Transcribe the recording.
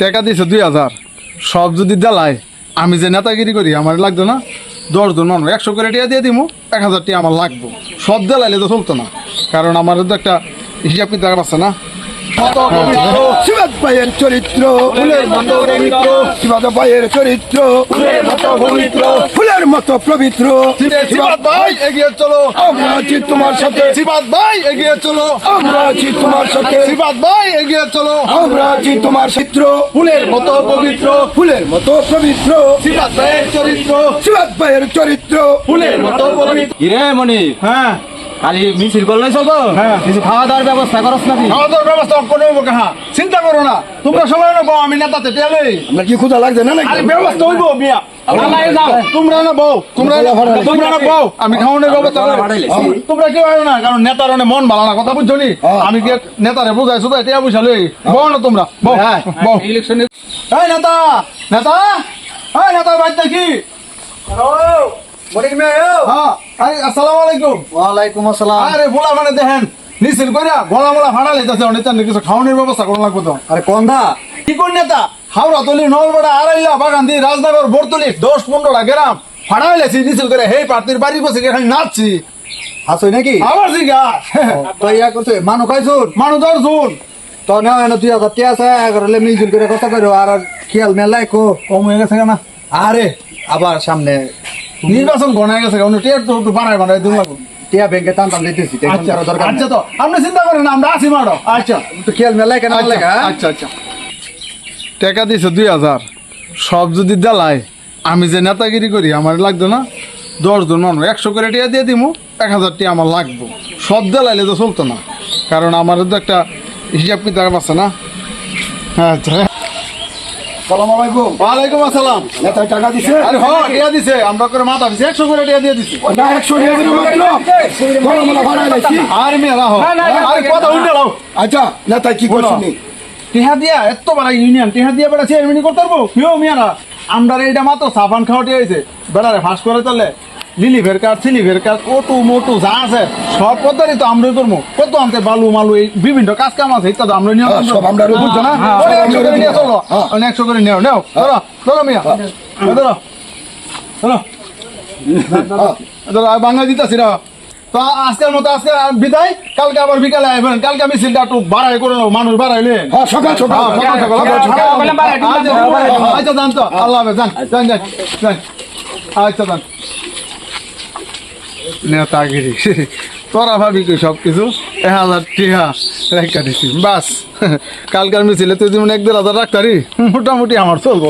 টাকা দিয়েছে দুই হাজার। সব যদি দেলায়, আমি যে নেতাগিরি করি, আমার লাগতো না? দশ জন মানুষ, একশো করে টিয়া দিয়ে দিমু, এক হাজার টিয়া আমার লাগবো। সব দেলাইলে তো চলতো না। কারণ আমার তো একটা হিসাব কিতাব আছে না? শিবাদ ভাইয়ের চরিত্র ফুলের মতো পবিত্র। শিবাদ ভাইয়ের চরিত্র ফুলের মতো পবিত্র। ফুলের মতো পবিত্র। সিবাত ভাই এগিয়ে চলো। আমরা আছি তোমার সাথে। ভাই এগিয়ে চলো। আমরা আছি তোমার সাথে। সিবাত ভাই এগিয়ে চলো। আমরা আছি তোমার চিত্র ফুলের মতো পবিত্র। ফুলের মতো পবিত্র। সিবাত ভাইয়ের চরিত্র। শিবাদ ভাইয়ের চরিত্র। ফুলের মতো পবিত্র। কিরে মনি হ্যাঁ। খালি মিছিল করলেই চলবো? হ্যাঁ। কিছু খাওয়া দাওয়ার ব্যবস্থা করস নাকি? খাওয়া দাওয়ার ব্যবস্থা করে নেব কাহা? চিন্তা করো না। তোমরা সময় নেব আমি আপনার কি ক্ষুধা লাগছে না নাকি? আরে ব্যবস্থা হইব মিয়া। আল্লাহ যাও। তোমরা না বউ তোমরা না তোমরা না বউ আমি খাওয়ানোর ব্যবস্থা তোমরা কেউ আয়ো না কারণ নেতার অনেক মন ভালো না কথা বুঝছ নি? হ্যাঁ। আমি কি নেতারে বুঝাই শুধু এটা বুঝালে বউ না তোমরা বউ হ্যাঁ। বউ। ইলেকশনে এই নেতা নেতা এই নেতা হ্যাঁ আসসালামু আলাইকুম। ওয়ালাইকুম আসসালাম। আরে বলা মানে দেখেন কইরা গলা মোলা কিছু খাওয়ানোর ব্যবস্থা করুন লাগবো তো। আরে কন্দা কি কোন নেতা? হাওড়া তলি নলবেড়া আড়াইলা বাগান্দি রাজনগর বরতলি দশ পনেরোটা গ্রাম ফাড়া লেছি নিচল করে হেই পার্টির বাড়ি বসে এখানে নাচছি। নাকি? আবার জিগা। তো ইয়া করছে মানু খাইছুন তো না এনে তুই হাজার টিয়া আছে? এগারোলে মিলজুল করে কথা করো আর খেয়াল মেলাই কো কম হয়ে গেছে না আরে আবার সামনে নির্বাচন গণায় গেছে কারণ টিয়ার তো একটু দিন লাগবে। টিয়া ব্যাংকে টান টান দিতেছি আচ্ছা দরকার আচ্ছা তো আপনি চিন্তা করেন না আমরা আছি মারো আচ্ছা তো খেয়াল কেন আচ্ছা, আচ্ছা আচ্ছা। টাকা দিছে দুই হাজার। সব যদি দেলায় আমি যে নেতাগিরি করি আমার লাগতো না দশজন মানুষ একশো করে টিয়া দিয়ে দিমু এক হাজার টিয়া আমার লাগবো। সব দেলাইলে তো চলতো না কারণ আমার তো একটা হিসাব কিতাব আছে না? আচ্ছা। সালাম আলাইকুম। ওয়ালাইকুম আসসালাম। নেতায় টাকা দিছে? আরে হ টিয়া দিছে। আমরা করে মাথা দিছে একশো করে টিয়া দিয়ে দিছি। না একশো টাকা দিল মাত্র গলা মোলা ভাড়া লাইছি আর মেয়ে লাহ আরে কথা উল্টে লাও আচ্ছা কি করছেন? টিহা দিয়া এত বড় ইউনিয়ন টিহা দিয়া বেড়া চেয়ারম্যানই করতে পারব? কেউ মিয়ারা আমরা এইটা মাত্র সাফান খাওয়াতে হয়েছে। বেড়ারে ফাঁস করে চলে লিলিভের কাজ সিলিভের কাজ ওটু মোটু যা আছে সব পদ্ধতি তো আমরাই করব কত আনতে বালু মালু এই বিভিন্ন কাজ কাম আছে ইত্যাদি আমরা নিয়ে হ্যাঁ, সব করব। বুঝছ না হ্যাঁ, একশো করে। চলো হ্যাঁ। একশো নেও নেও ধরো ধরো মিয়া ধরো ধরো বাংলা দিতেছি না তো আজকের মতো আজকে বিদায় কালকে আবার বিকালে আসবেন কালকে আমি সিলটা একটু বাড়াই করে নেব মানুষ বাড়াইলে হ্যাঁ সকাল সকাল হ্যাঁ, আচ্ছা, আচ্ছা যান তো আল্লাহ হাফেজ যান যান যান আচ্ছা যান নেতাগিরি। তোরা ভাবি কি সব কিছু এক হাজার টিহা রেখা দিছি। বাস কালকার মিছিলে তুই যেমন এক দেড় হাজার রাখতারি, মোটামুটি আমার চলবো।